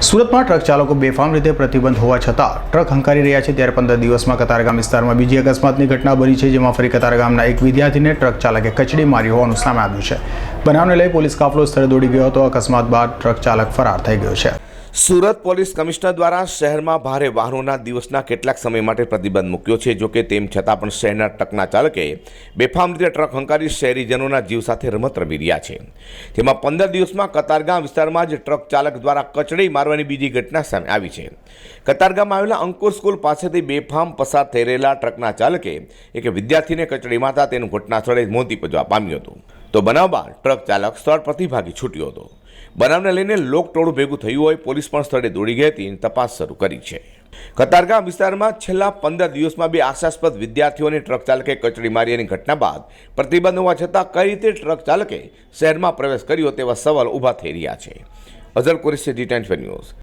સુરતમાં ટ્રક ચાલકો બેફામ રીતે પ્રતિબંધ હોવા છતાં ટ્રક હંકારી રહ્યા છે ત્યારે પંદર દિવસમાં કતારગામ વિસ્તારમાં બીજી અકસ્માતની ઘટના બની છે, જેમાં ફરી કતારગામના એક વિદ્યાર્થીને ટ્રક ચાલકે કચડી મારી હોવાનું સામે આવ્યું છે. બનાવને લઈ પોલીસ કાફલો સ્થળે દોડી ગયો હતો. અકસ્માત બાદ ટ્રક ચાલક ફરાર થઈ ગયો છે. સુરત પોલીસ કમિશનર દ્વારા શહેરમાં ભારે વાહનોના દિવસના કેટલાક સમય માટે પ્રતિબંધ મૂક્યો છે જોકે તેમ છતાં પણ શહેરના ટ્રકના ચાલકે બેફામ રીતે ટ્રક હંકારી શહેરીજનોના જીવ સાથે રમત રમી રહ્યા છે. તેમાં પંદર દિવસમાં કતારગામ વિસ્તારમાં જ ટ્રક ચાલક દ્વારા કચડી મારવાની બીજી ઘટના સામે આવી છે. કતારગામમાં આવેલા અંકુર સ્કૂલ પાસેથી બેફામ પસાર થઈ રહેલા ટ્રકના ચાલકે એક વિદ્યાર્થીને કચડી મારતા તેનું ઘટના સ્થળે મોતી પજવા પામ્યું હતું. તો બનાવ બાદ ટ્રક ચાલક સ્થળ પરથી ભાગી છૂટ્યો હતો. બનાવને લઈને લોકટોળું ભેગું થયું હોય, પોલીસ પણ સ્થળે દોડી ગઈ હતી તપાસ શરૂ કરી છે. કતારગામ વિસ્તારમાં છેલ્લા પંદર દિવસમાં બે આશાસ્પદ વિદ્યાર્થીઓને ટ્રક ચાલકે કચડી માર્યાની ઘટના બાદ પ્રતિબંધ હોવા છતાં કઈ રીતે ટ્રક ચાલકે શહેરમાં પ્રવેશ કર્યો તેવા સવાલ ઊભા થઈ રહ્યા છે. Azhar Qureshi D news.